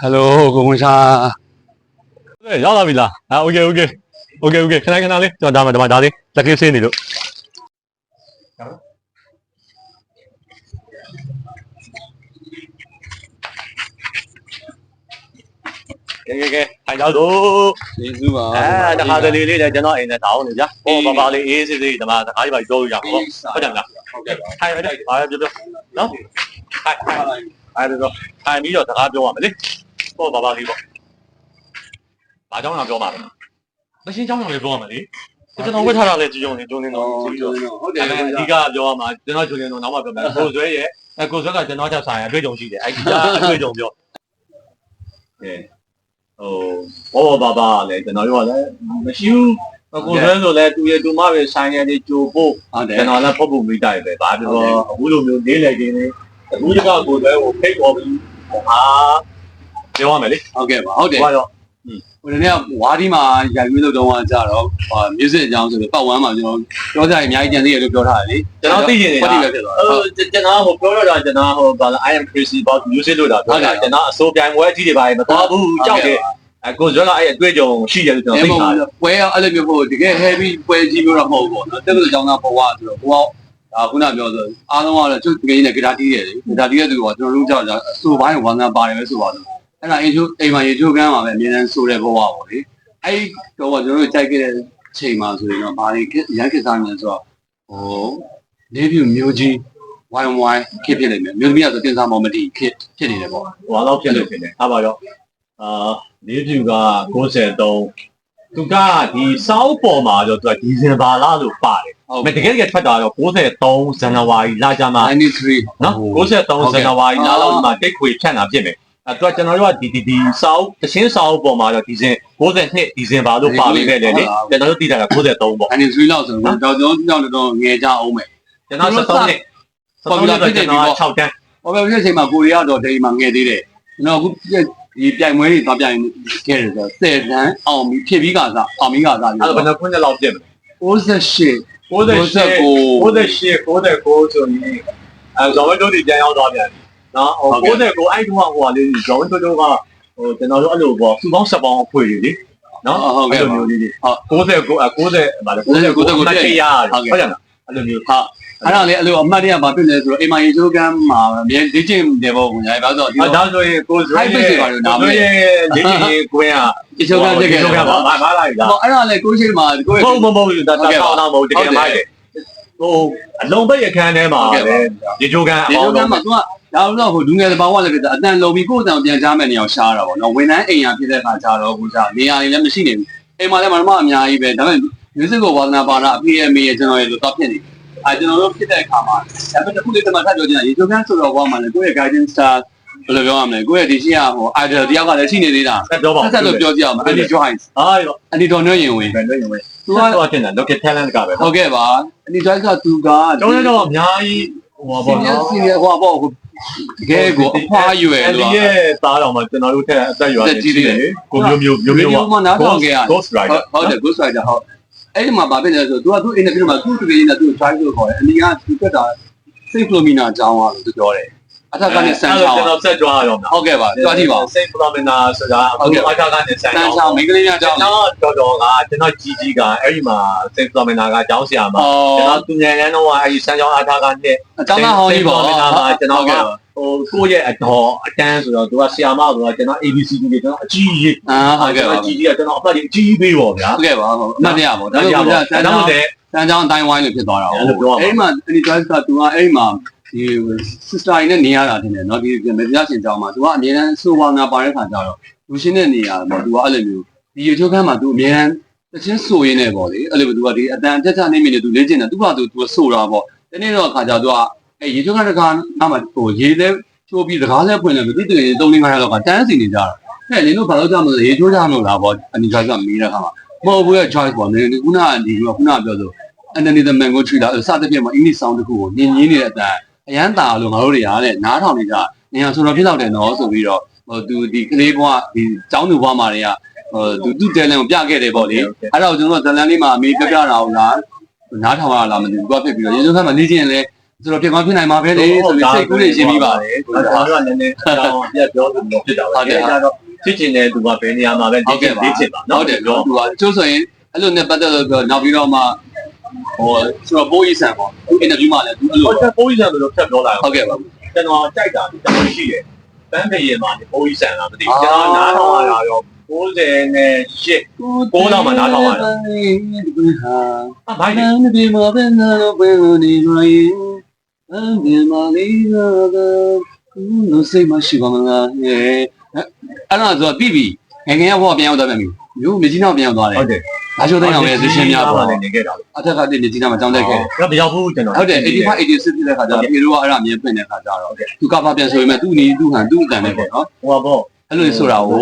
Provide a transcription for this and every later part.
ဟယ်လိုကိုဝင်ရှာ对，ရောက်လာပြီလားအာ OK OK OK OK ခဏခဏလေးကျွန်တော်ဒါမှဒါမှဒါလေးလက်ကလေးဆေးနေလို့ကဲကဲကဲထိုင်တော့တော့ကျေးဇူးပါအဲတခါတလေလေးလည်းကျွန်တော်အိမ်နဲ့တောင်းနေကြဟောပါပါလေးအေးစစ်စစ်ဒီမှာတခါကြီးပါပြောလို့ရဟုတ်ဟုတ်တယ်မလားဟုတ်ကဲ့ပါထိုင်ရတယ်ဘာပြောပြောနော်ထိုင်ထိုင်အဲ့ဒါတော့ထိုင်ပြီးတော့စကားပြောရမယ်လေ ဟောပါပါလေးပေါ့ဘာကြောင့်လားပြောမှာလဲမရှင်းကြောင့်လည်းပြောရမယ်လေကျွန်တော်ဝတ်ထားတာလည်းကြုံနေကြုံနေတော့ပြီးတော့ဟုတ်တယ်အဲ့ဒါအဓိကပြောရမှာကျွန်တော်ဂျုံနေတော့နောက်မှပြောမယ်ကိုဆွဲရဲ့အဲကိုဆွဲကကျွန်တော်ချက်ဆိုင်အတွေ့အကြုံရှိတယ်အဲ့ဒီကအတွေ့အကြုံပြောကဲဟိုဘောဘောဘာဘာလည်းကျွန်တော်တို့ကလည်းမရှိဘူးကိုဆွဲဆိုလည်းသူရဲ့သူမပဲဆိုင်ရဲ့ဒီကြိုဖို့ဟုတ်တယ်ကျွန်တော်လည်းဖုတ်ဖို့မိတိုက်ပဲဘာပြောအခုလိုမျိုးလေးလေခြင်းလေးအခုတကကိုဆွဲကိုဖိတ်ပေါ်ပြီးဟာ ပြောရမယ်လေဟုတ်ကဲ့ပါဟုတ်တယ်ဟိုကတော့ဟိုတနေ့ကဝါဒီမှာရိုက်ရွေးလုပ်တော့ကြတော့ဟာ music အကြောင်းဆိုပြီးပတ်ဝန်းမှာကျွန်တော်ပြောကြရင်အများကြီးကြံသေးရလို့ပြောထားတယ်လေကျွန်တော်သိရင်လည်းပတ်တိပဲဖြစ်သွားတာဟိုကျွန်တော်ဟိုပြောရတာကျွန်တော်ဟိုဘာလဲ I am crazy about music လို့တာပြောတာကျွန်တော်အစိုးပြိုင်ပွဲအကြီးတွေပါရင်မသွားဘူးကြောက်တယ်အကိုဇွဲကအဲ့အတွေ့အကြုံရှိတယ်လို့ကျွန်တော်သိထားတယ်ပွဲအဲ့လိုမျိုးပေါ့တကယ် heavy ပွဲကြီးမျိုးတော့မဟုတ်ဘူးပေါ့နော်တက်လို့ကြောင်းကဘဝဆိုတော့ဘဝအခုနပြောဆိုအားလုံးကတော့သူတကယ်ကြီးနဲ့ဂီတာတီးတယ်လေဂီတာတီးတဲ့သူကကျွန်တော်တို့ကြောက်တာအစိုးပိုင်းဝမ်းသာပါတယ်ပဲဆိုပါတော့ အဲ့ဒါအင်ချိုအိမ်မှာရေချိုးကမ်းမှာပဲအမြဲတမ်းဆိုတဲ့ဘဝပေါ့လေအဲ့တော့ကျွန်တော်တို့ကြိုက်ခဲ့တဲ့ချိန်မှာဆိုရင်တော့ဘာတွေရန်ကိစ္စများဆိုတော့ဟိုလေးပြမျိုးကြီးဝိုင်းဝိုင်းခစ်ဖြစ်နေတယ်မျိုးသမီးကဆိုတင်စားမော်မတီခစ်ဖြစ်နေတယ်ပေါ့ဟိုတော့ဖြစ်လို့ဖြစ်တယ်အားပါတော့အာလေးဖြူက93သူကဒီစောက်ပေါ်မှာတော့သူကဒီဇင်ဘာလလို့ပါတယ်ဟုတ်မတကယ်တကယ်ထွက်တာတော့93ဇန်နဝါရီလကြမှာ93နော်93ဇန်နဝါရီလလောက်မှာတိတ်ခွေဖြန့်တာဖြစ်မယ် အဲတော့ကျွန်တော်တို့ကဒီဒီဒီစောက်တချင်းစောက်ပေါ်မှာတော့ဒီဇင်92ဒီဇင်ဘာလို့ပါပြီးပဲလေလေကျွန်တော်တို့တည်တာက93ပေါ့93လောက်ဆိုတော့တော်တော်ကြောက်တော့ငယ်ကြအောင်မယ်ကျွန်တော်73နှစ်73နှစ်ကျွန်တော်6တန်း။ဟောပဲဖြစ်ချိန်မှာကိုရီးယားတော့ဒိန်မှာငယ်သေးတယ်။ကျွန်တော်အခုဒီပြိုင်ပွဲတွေသွားပြိုင်ခဲ့တယ်ဆိုတော့10တန်းအောင်ပြီးဖြစ်ပြီးကစားအောင်ပြီးကစားပြီးအဲ့တော့ဘယ်နှခုနှစ်လောက်ပြည့်မလဲ68 98 98 99ဆိုရင်အဲဇော်ဝင်းတို့ဒီပြန်ရောက်သွားပြန်ပြီ နော်ဟို99အဲ့တုန်းကဟိုဟာလေးဇော်ဝင်းတို့တို့ကဟိုကျွန်တော်တို့အဲ့လိုပေါ့စုပေါင်းဆက်ပေါင်းအဖွေတွေလေနော်ဟုတ်ကဲ့အဲ့လိုမျိုးလေးတွေ99 90ဗါလေ99 99တက်ရဟုတ်ကဲ့လားအဲ့လိုမျိုးဟာအဲ့ဒါလေအဲ့လိုအမှတ်တရဘာဖြစ်လဲဆိုတော့အိမ်မှာရေချိုးကမ်းမှာမြေလေ့ကျင့်တယ်ပေါ့ကွာ။ဘာလို့ဆိုအဲတော့ဒါဆိုရင်ကိုဇွဲရဲ့ကိုဇွဲရဲ့လေးကြီးကွင်းอ่ะရေချိုးကမ်းဖြစ်ခဲ့တယ်ကပေါ့ဘာဘာလိုက်လား။ဟောအဲ့ဒါလေကိုရှိမှာကိုမဟုတ်မဟုတ်ဒါတော့တော့မဟုတ်တကယ်မိုက်တယ် ဟိုအလုံးပိတ်ရခန်းထဲမှာရေချိုးကန်အရေပေါချိုးင်းကမ်းမှာ तू ကဒါတော့ဟိုဒူငယ်တဘာဝလည်းဖြစ်တာအတန်လုံပြီးကိုယ်အတန်ပြန်ချမဲ့နေအောင်ရှားတာပေါ့နော်။ဝန်ထမ်းအိမ်ရဖြစ်တဲ့ခါကျတော့ကိုစားနေရာတွေလည်းမရှိနေဘူး။အိမ်မှာလည်းမမအများကြီးပဲဒါပေမဲ့ music ကိုဝါသနာပါတာအဖေအမေရဲ့ကျွန်တော်ရဲ့လိုတော့ဖြစ်နေတယ်။အဲကျွန်တော်တို့ဖြစ်တဲ့အခါမှာဒါပေမဲ့တစ်ခုလေးတမထပ်ပြောချင်တာရေချိုးကမ်းဆိုတော့ဘာမှလည်းကိုယ့်ရဲ့ guidance star ဘယ်လိုပြောရမလဲကိုယ့်ရဲ့ဒီရှိရဟို idol တယောက်ကလည်းရှိနေသေးတာဆက်တော့ပါဆက်ဆက်လို့ပြောကြည့်အောင် Andy Joyce အာရော Andy တော်နှွှဲရင်ဝင်ဘယ်လိုရင်ဝဲသူသူကကတော့တင်တာ local talent ကပဲဟုတ်ကဲ့ပါ Andy Joyce ကသူကကျောင်းတော့အများကြီးဟိုပါစီနီယာနော်စီနီယာဟိုပေါ့ဟိုတကယ်ကိုအဖွားရွယ်အဲ့လို့ဒီရဲ့သားတော်မှာကျွန်တော်တို့ထက်အသက်ရွယ်နေရှိတယ်ကိုမျိုးမျိုးမျိုးမျိုးမျိုးမနားထောင်ခဲ့ရ Ghost Rider ဟုတ်တယ် Ghost Rider ဟုတ်အဲ့ဒီမှာဗာဖြစ်လဲဆိုတော့ तू ကသူ့ interview မှာသူ့တကယ်နဲ့သူ့ try လို့ခေါ်တယ်အနီကသူကတာ Saint Philomena အကြောင်းအားလို့သူပြောတယ် အထက်ကနေစမ်းချောင်းကျွန်တော်ဆက်ကြွားရအောင်ဟုတ်ကဲ့ပါကြွားကြည့်ပါဦးစိတ်ဖလာမနာဆိုတာအခုအထာကနေဆန်စမ်းချောင်းမိန်းကလေးများအကြောင်းကျွန်တော်တော်တော်ကကျွန်တော်ကြီးကြီးကအဲ့ဒီမှာစိတ်ဖလာမနာကကျောင်းဆရာမအော်ကျွန်တော်သူငယ်လန်းတော့အဲ့ဒီစမ်းကျောင်းအထာကနဲ့အကြောင်းသားဟောင်းကြီးပေါ့ကျွန်တော်ကဟိုကိုယ့်ရဲ့အတော်အတန်းဆိုတော့သူကဆရာမဆိုတော့ကျွန်တော် ABCD တွေကျွန်တော်အကြီးကြီးအာဟုတ်ကဲ့ပါအကြီးကြီးကကျွန်တော်အပတ်ကြီးအကြီးကြီးပေးပေါ့ဗျာဟုတ်ကဲ့ပါဟုတ်အမှတ်တရပါဒါဒါကြောကြောင့်င့်ကိုကစမ်းချောင်းတဲ့စမ်းချောင်းအတိုင်းဝိုင်းလို့ဖြစ်သွားတာအဲ့လိုပြောရမှာအဲ့ဒီမှာ Andy Joyce က तू ကအဲ့ဒီမှာ ဒီ sister တွေနဲ့နေရတာတင်တယ်เนาะဒီမပြရှင်ကြောင်းမှာသူကအမြဲတမ်းဆိုဝါငါပါတဲ့ခါကျတော့လူရှင်းတဲ့နေရာမှာသူကအဲ့လိုမျိုးဒီ YouTube ခန်းမှာသူအမြဲတမ်းတချင်းဆိုရင်းနေပေါ့လေအဲ့လိုသူကဒီအတန်တက်ချနေမိနေသူလေ့ကျင့်တာသူကသူသူဆိုတာပေါ့တနေ့တော့ခါကျသူကအဲ့ YouTube ခန်းတစ်ခါနားမှာဟိုရေးလဲချိုးပြီးစကားလဲပွင့်လဲသူတကယ်3 5ခါတော့ကတန်းစီနေကြတာဟဲ့နင်တို့ဘာလို့ကြမလို့ရေချိုးကြမလို့လားပေါ့အနိကကမေးတဲ့ခါမှာမဟုတ်ဘူးရဲ့ choice ပေါ့နင်ခုနကဒီကခုနပြောဆို underneath the mango tree လားစသဖြင့်ပေါ့ English sound တခုကိုနင်ရင်းနေတဲ့အတိုင်း အရန်တာလို့ငါတို့တွေကတဲ့နားထောင်နေကြနေအောင်ဆိုတော့ဖြစ်တော့တယ်နော်ဆိုပြီးတော့ဟိုသူဒီကလေးဘွားဒီကျောင်းသူဘွားမာတွေကဟိုသူသူတဲလန်ကိုပြခဲ့တယ်ပေါ့လေအဲ့တော့ကျွန်တော်ဇလန်လေးမှာအမေပြပြတာဟုတ်လားနားထောင်ရလားမသိဘူးသူကဖြစ်ပြီးတော့ရေစုံခန်းမှာနေချင်းလဲဆိုတော့ပြင်ကောင်းဖြစ်နိုင်မှာပဲလေဆိုပြီးစိတ်ကူးနေရှင်းပြီးပါတယ်ကိုဒါကကလည်းနည်းနည်းအကြောင်းပြပြောသူမျိုးဖြစ်တာပဲအဲဒါတော့ဖြစ်ချင်တဲ့သူကဘယ်နေရာမှာပဲလေ့ကျင့်လေ့ကျင့်ပါဟုနော်တ်တယ်ပြောသူကအကျိုးဆိုရင်အဲ့လိုနဲ့ပတ်သက်လို့ပြောနောက်ပြီးတော့မှဟိုဆိုတော့ဘိုးကြီးဆန်ပေါ့သူ အင်တာဗျူးမှာလည်းသူအဲ့လိုဟိုချက်ပိုးကြီးဆန်လို့ဖြတ်ပြောလာဟုတ်ကဲ့ပါကျွန်တော်ကြိုက်တာဒီတော်ရှိတယ်ပန်းဖေရင်မှာပိုးကြီးဆန်လားမသိဘူးကျွန်တော်နားထောင်ရတာရော90နဲ့8ကိုးလောက်မှနားထောင်ရတယ်အဘိုင်းနန်းဒီမှာပဲနာလို့ပဲနေရရင်အန်ဒီမာလေးကတော့ကူလို့စိတ်မရှိပါမလားဟဲ့အဲ့ဒါဆိုပြီးပြီငငယ်ကဘောပြန်ရောက်သွားပြန်ပြီမျိုးမြကြီးနောက်ပြန်ရောက်သွားတယ်ဟုတ်တယ် ဘာချိုးသိမ်းအောင်လဲသူရှင်းများပေါ့လည်းနေခဲ့တာအထက်ကတည်းမြကြီးနောက်မှာကြောင်းတက်ခဲ့တယ်တော့မရောက်ဘူးကျွန်တော်ဟုတ်တယ်85 86ဖြစ်တဲ့ခါကျတော့ပြေတို့ကအဲ့ဒါမြင်ဖွင့်တဲ့ခါကျတော့သူကပါပြန်ဆိုရင်မဲ့သူ့နီးသူ့ဟန်သူ့အတန်နဲ့ပေါ့နော်ဟိုပါပေါ့အဲ့လိုဆိုတာကို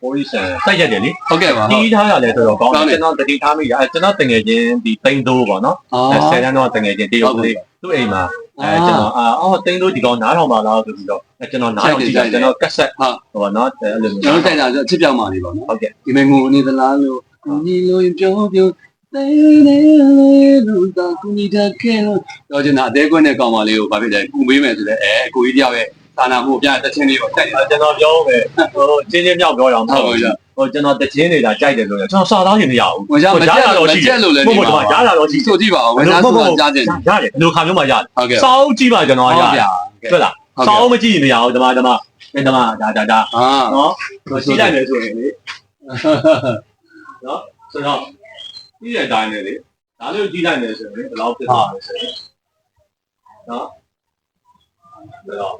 ပိုးကြီးဆန်စိုက်ရက်တယ်လေဟုတ်ကဲ့ပါတီးထားရတယ်ဆိုတော့ကောင်းတယ်ကျွန်တော်တတိထားမိတာအဲကျွန်တော်တငယ်ချင်းဒီတိန်တိုးပေါ့နော်အော်အဲဆယ်တန်းတော့တငယ်ချင်းတရုတ်ကလေးသူ့အိမ်မှာအဲကျွန်တော်အာအော်တိန်တိုးဒီကောင်နားထောင်ပါလားဆိုပြီးတော့အဲကျွန်တော်နားထောင်ကြည့်တယ်ကျွန်တော်ကက်ဆက်ဟိုနော်အဲ့လိုကျွန်တော်တိုက်တာဆိုအချစ်ပြောင်းပါလေပေါ့နော်ဟုတ်ကဲ့ဒီမဲ့ငိုနေသလားလို့ ကိုကြီးလို့ရင်ပြောပြောသိနေလေလို့တာကိုကြီးတကယ်လို့တော့ကျွန်တော်အသေးကွန်းနဲ့ကောင်းပါလေးကိုဗာဖြစ်တယ်ကူမေးမယ်ဆိုတော့အဲကိုကြီးတယောက်ရဲ့သာနာမှုပြတဲ့ချင်းလေးကိုတိုက်တယ်ကျွန်တော်ပြောမယ်ဟိုချင်းချင်းမြောက်ပြောရအောင်ဟုတ်ပါဘူးဟိုကျွန်တော်တချင်းနေတာကြိုက်တယ်လို့ကျွန်တော်စာသားရင်မရဘူး။ဟိုရမကြက်လို့မကြက်လို့လည်းဘုံဘုံကရားတာတော့ရှိဆိုကြည့်ပါဦး။ဝယ်သားဆိုတာကြားတယ်ရတယ်ဒီလိုခါမျိုးမှရတယ်။ဟုတ်ကဲ့စောင်းကြည့်ပါကျွန်တော်။ရဟုတ်တယ်ဗျာတွေ့လားစောင်းမကြည့်ရင်မရဘူးဓမ္မဓမ္မအဲဓမ္မဒါဒါဒါ။အာနော်ဟိုကြည့်လိုက်မယ်ဆိုရင်လေ နော်ဆိုတော့ကြည့်တဲ့အတိုင်းလေဒါလေးကိုကြည့်လိုက်မယ်ဆိုရင်ဘယ်လောက်ဖြစ်သွားလဲဆိုရင်နော်ဒါတော့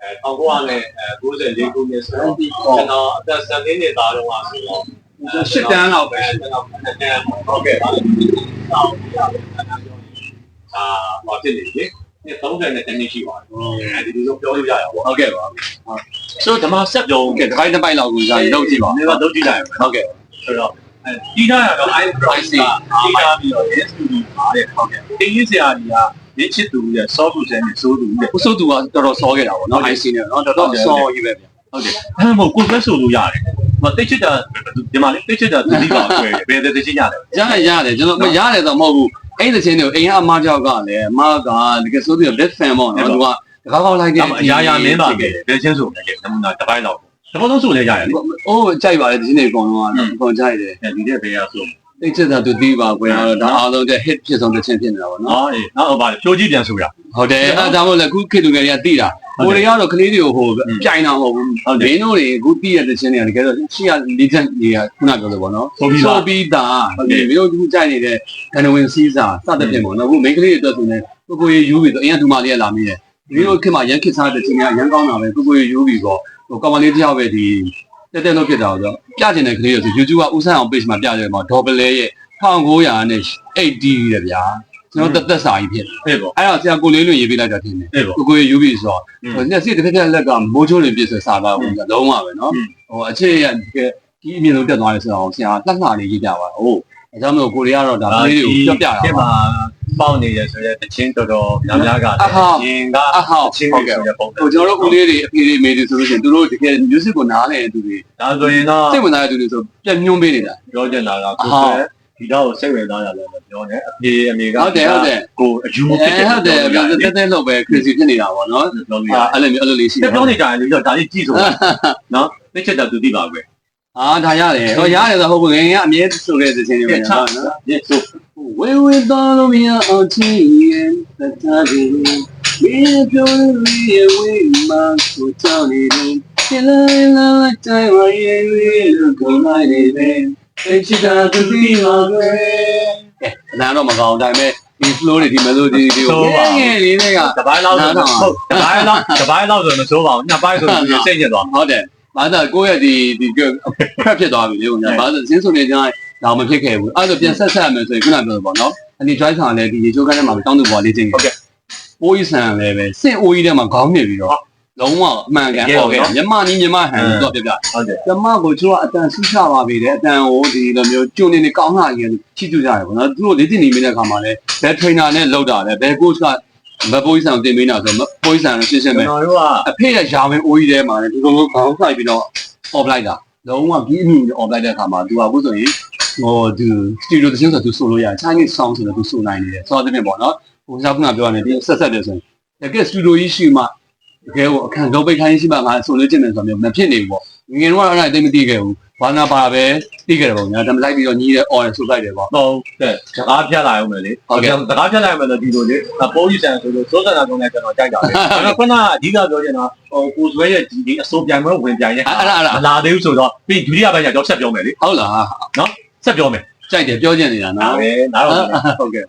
အဲ1994ခုနှစ်ဆိုတော့ကျွန်တော်အသက်7နှစ်သားတော့ဆိုတော့ရှစ်တန်းလောက်ပဲကျွန်တော်ဟုတ်ကဲ့ပါအာဟောဖြစ်နေပြီဒီ30နဲ့တနည်းရှိပါတယ်အဲဒီလိုပြောလို့ရရပါ။ဟုတ်ကဲ့ပါဆိုတော့ဓမ္မဆက်ပြော။ဟုတ်ကဲ့တစ်ပိုင်းတစ်ပိုင်းလောက်ကိုကြာလောက်ကြည့်ပါနေပါတော့ကြည့်လိုက်။ဟုတ်ကဲ့ဆိုတော့ အဲဒီထားရတော့ I price ကဒီထားပြီးတော့ yes to be ပါတယ်ဟုတ်ကဲ့တင်းကြီးစရာကြီးကရစ်ချစ်သူရဲ့ soft to နဲ့စိုးသူရဲ့။ဦးစိုးသူကတော်တော်စောခဲ့တာပေါ့နော်။ IC နဲ့နော်တော်တော်စောကြီးပဲဗျ။ဟုတ်တယ်အဲမို့ကိုယ်ပဲဆိုလို့ရတယ်မတိတ်ချစ်တာဒီမှာလေတိတ်ချစ်တာသူဒီပါခွဲဘယ်တဲ့ချင်းရတယ်ရရရတယ်ကျွန်တော်မရတယ်တော့မဟုတ်ဘူး။အဲ့ဒီချင်းတွေကိုအိမ်ကအမကြောက်ကလည်းအမကတကယ်ဆိုသူက best fan ပေါ့နော်။သူကတကားကောက်လိုက်တဲ့အရာရာမင်းပါခဲ့တယ်ဘယ်ချင်းဆိုလဲနမူနာတစ်ပိုင်းလောက် တဘောဆုံးဆိုလဲရတယ်လေ။အိုးကြိုက်ပါလေဒီချင်းတွေအကုန်လုံးကအကုန်ကြိုက်တယ်ဒီတဲ့ဘယ်ရဆို။တိတ်ချက်တာသူတီးပါကွယ်တော့ဒါအားလုံးတဲ့ hit ဖြစ်ဆုံးတဲ့ချင်းဖြစ်နေတာပေါ့နော်ဟာအေးနောက်ပါဖြိုးကြည့်ပြန်ဆိုရ။ဟုတ်တယ်အဲဒါကြောင့်မို့လဲခုခေတ်လူငယ်တွေကတီးတာ။ကိုရီးယားတော့ကလေးတွေကိုဟိုပြိုင်တာမဟုတ်ဘူး။ဟုတ်တယ်။မင်းတို့တွေအခုတီးရတဲ့ချင်းတွေကတကယ်တော့ရှေ့က legend တွေကခုနပြောလို့ပေါ့နော်။ဆိုပြီးတော့ဆိုပြီးသားဟုတ်တယ်မျိုးခုကြိုက်နေတဲ့ကနဝင်စီးစာစသဖြင့်ပေါ့နော်အခုမိန်းကလေးတွေအတွက်ဆိုရင်ကိုကိုရေယူပြီးတော့အရင်ဒူမာလေးကလာမိတယ်ဒီလိုခေတ်မှာရန်ခစ်စားတဲ့ချင်းကရန်ကောင်းတာပဲကိုကိုရေယူပြီးတော့ ဟိုကောင်မလေးတစ်ယောက်ပဲဒီတက်တက်လို့ဖြစ်တာဆိုတော့ပြကျင်တဲ့ကလေးတွေဆို YouTube ကဦးဆန်းအောင် page မှာပြတယ်မှာဒေါ်ပလဲရဲ့1900နဲ့80တဲ့ဗျာကျွန်တော်တက်သက်စာကြီးဖြစ်ဟဲ့ပေါ့အဲ့တော့ဆရာကိုလေးလွင်ရေးပေးလိုက်တာထင်တယ်ဟဲ့ပေါ့ကိုကိုရေယူပြီးဆိုတော့ဟိုလက်စစ်တစ်ဖက်ဖက်လက်ကမိုးချိုးနေပြည့်စစာသားဘူးလုံးဝပဲနော်ဟိုအခြေရဒီအမြင်လုံးတက်သွားတယ်ဆိုတော့ဆရာလှလှလေးရေးပြပါဟုတ်အဲကြောင့်မို့ကိုရီးယားတော့ဒါကလေးတွေကိုပြောပြတာဒီပါမှာ ပေါက်နေရဆိုတဲ့တချင်းတော်တော်များများကလည်းရင်ကအဟောက်ချင်းဟုတ်တွေကဲ့ဆိုတဲ့ပုံစံဟိုကျွန်တော်တို့ဦးလေးတွေအဖေတွေမေတွေဆိုလို့ရှိရင်သူတို့တကယ် music ကိုနားလည်တဲ့သူတွေဒါဆိုရင်တော့စိတ်ဝင်စားတဲ့သူတွေဆိုပြညွှန်းပေးနေတာပြောချင်တာကကိုယ်ကဒီတော့စိတ်ဝင်စားရတယ်လို့ပြောနေအပြေအမေကဟုတ်တယ်ဟုတ်တယ်ကိုအယူအဲဖြစ်တယ်ဟုတ်တယ်ပြောတက်တက်လို့ပဲ crazy ဖြစ်နေတာပေါ့နော်ပြောလို့ရအဲ့လိုမျိုးအဲ့လိုလေးရှိတတယ်ယ်ပြောနေကြတယ်လို့ဒါလေးကြည့်ဆိုနော်သိချက်တော့သူသိပါပဲ အာဒါရတယ်ဟောရတယ်ဆိုဟုတ်ဘူးငယ်ငယ်ကအမြဲဆိုခဲ့တဲ့ချင်းတွေပဲနော်ဒီဆိုဝေဝေတော်လို့မရအောင်ချင်ရင်တတ်တာဒီမင်းပြောလို့ရဝေးမှာကိုချောင်းနေတယ်ချစ်လိုက်လိုက်တိုင်းဝရဲ့လို့ကိုလိုက်နေတယ်အချစ်တာသူဒီမှာပဲအဲနားတော့မကောင်းဒါပေမဲ့ဒီ flow တွေဒီ melody တွေကိုငယ်ငယ်လေးတွေကတပိုင်းလောက်ဆိုဟုတ်တပိုင်းလောက်တပိုင်းလောက်ဆိုမစိုးပါဘူးနှစ်ပိုင်းဆိုရင်စိတ်ညစ်သွားဟုတ်တယ် ဘာသာကိုယ့်ရဲ့ဒီဒီ prep ဖြစ်သွားပြီလေဦးညာဘာသာစင်းစုံနေကြတော့မဖြစ်ခဲ့ဘူးအဲ့ဒါပြန်ဆက်ဆက်ရမယ်ဆိုရင်ခုနပြောလို့ပေါ့နော်အနီ drive ဆောင်လည်းဒီရေချိုးကန်းထဲမှာတောင်းတူပေါ်လေးချင်းဟုတ်ကဲ့ပိုးကြီးဆန်လည်းပဲစင့်အိုးကြီးထဲမှာခေါင်းနေပြီးတော့လုံးဝအမှန်ကန်ဟောခဲ့မြမနီးမြမဟန်တော့ပြပြဟုတ်တယ်မြမကိုချိုးကအတန်ဆူးချပါပြီတဲ့အတန်ကိုဒီလိုမျိုးကျုံနေနေကောင်းလာရင်ချစ်ကြကြတယ်ပေါ့နော်သူတို့လေ့ကျင့်နေမိတဲ့အခါမှာလည်းဘယ် trainer နဲ့လောက်တာလဲဘယ် coach က မပိုးဆောင်တင်ပေးနေတာဆိုမပိုးဆောင်ရှင်းရှင်းပဲကျွန်တော်တို့ကအဖေကရာဝင်အိုးကြီးထဲမှာလေဒီလိုလိုခေါင်းဆိုင်ပြီးတော့ off လိုက်တာလုံးဝဒီအမြင် off လိုက်တဲ့အခါမှာသူကဘူးဆိုရင်ဟိုသူ studio တစ်ချင်းဆိုသူဆိုလို့ရချိုင်းနေ sound ဆိုတော့သူဆိုနိုင်နေတယ်ဆိုတော့တင်ပေါ့နော်ဟိုစားခုနပြောရတယ်ဒီဆက်ဆက်တယ်ဆိုရင်တကယ် studio ကြီးရှိမှတကယ်ဟိုအခန်းတော့ပိတ်ခိုင်းရှိမှငါဆိုလို့ကျင်တယ်ဆိုတော့မျိုးမဖြစ်နေဘူးပေါ့ငငယ်တော့အဲ့ဒါတိတ်မသိခဲ့ဘူး ဘာနာပါပဲသိခဲ့တယ်ပေါ့ညာဒါမှလိုက်ပြီးတော့ညီးတဲ့ oil ဆိုလိုက်တယ်ပေါ့တော့တဲ့စကားဖြတ်လာအောင်မယ်လေဟုတ်ကဲ့စကားဖြတ်လိုက်မယ်လို့ဒီလိုလေပိုးကြီးဆန်ဆိုလို့စိုးစံတာကုန်းနဲ့ကျွန်တော်ကြိုက်တာလေအဲ့တော့ခုနကအဓိကပြောချင်တာဟိုကိုဆွဲရဲ့ဒီဒီအစိုးပြိုင်ပွဲဝင်ပြိုင်ရဲ့အဲ့ဒါအဲ့ဒါမလာသေးဘူးဆိုတော့ပြီးဒုတိယပိုင်းကျတော့ဆက်ပြောမယ်လေဟုတ်လားဆက်ပြောမယ်ကြိုက်တယ်ပြောချင်နေတာဒါနော်ပဲနားတော့ဟုတ်ကဲ့